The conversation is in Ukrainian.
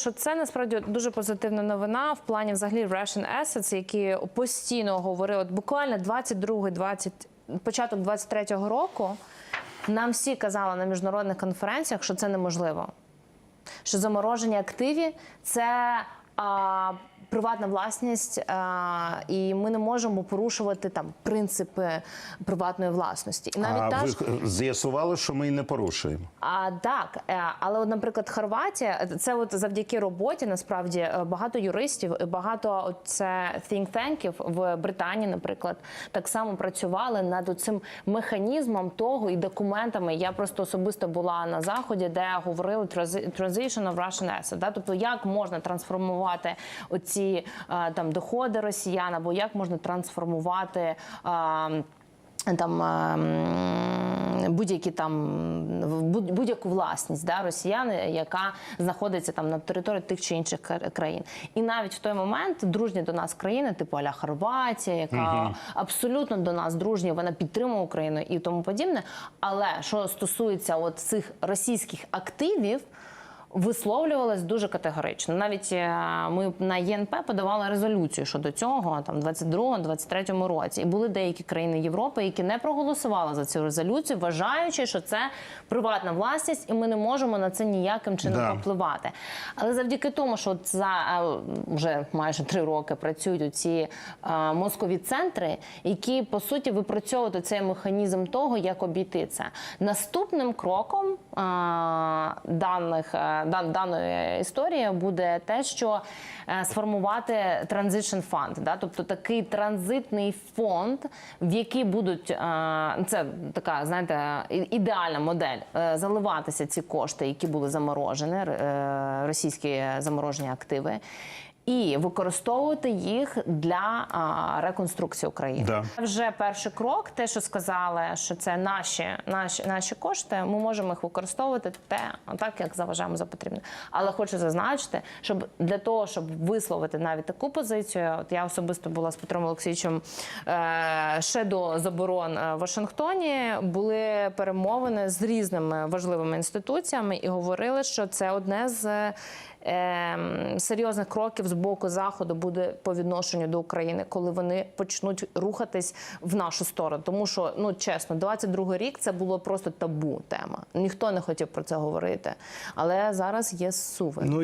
Що це насправді дуже позитивна новина в плані взагалі Russian Assets, які постійно говорили, от буквально 22 20 початок 23-го року. Нам всі казали на міжнародних конференціях, що це неможливо. Що замороження активі це а, приватна власність, а, і ми не можемо порушувати там принципи приватної власності. І навіть А та ж ви з'ясували, що ми і не порушуємо. а так, е, але от, наприклад, Хорватія, це от завдяки роботі насправді е, багато юристів, і багато от це think танків в Британії, наприклад, так само працювали над цим механізмом того і документами. Я просто особисто була на заході, де говорили transi- transition of Russian asset, да? тобто як можна трансформувати оці е, там доходи росіян, або як можна трансформувати. е, там ем, будь-які там будь-яку власність да, росіяни, яка знаходиться там на території тих чи інших країн. І навіть в той момент дружні до нас країни, типу Аля Хорватія, яка абсолютно до нас дружня, вона підтримує Україну і тому подібне. Але що стосується от цих російських активів. Висловлювалась дуже категорично. Навіть е, ми на ЄНП подавали резолюцію щодо цього там 22-23 році. І були деякі країни Європи, які не проголосували за цю резолюцію, вважаючи, що це приватна власність, і ми не можемо на це ніяким чином Да. впливати. Але завдяки тому, що за е, вже майже три роки працюють ці мозкові центри, які по суті випрацьовують цей механізм того, як обійти це. Наступним кроком е, даних е, дан- даної історії буде те, що е, сформувати transition fund, да? тобто такий транзитний фонд, в який будуть е, це така, знаєте, ідеальна модель заливатися ці кошти, які були заморожені, російські заморожені активи. І використовувати їх для а, реконструкції України. Да. Вже перший крок, те, що сказали, що це наші, наші, наші кошти, ми можемо їх використовувати те, так як заважаємо за потрібне. Але хочу зазначити, щоб для того, щоб висловити навіть таку позицію, от я особисто була з Петром Олексійовичем е, ще до заборон е, в Вашингтоні. Були перемовини з різними важливими інституціями і говорили, що це одне з серйозних кроків з боку заходу буде по відношенню до України, коли вони почнуть рухатись в нашу сторону. Тому що ну чесно, 22 рік це було просто табу тема. Ніхто не хотів про це говорити. Але зараз є суви. Ну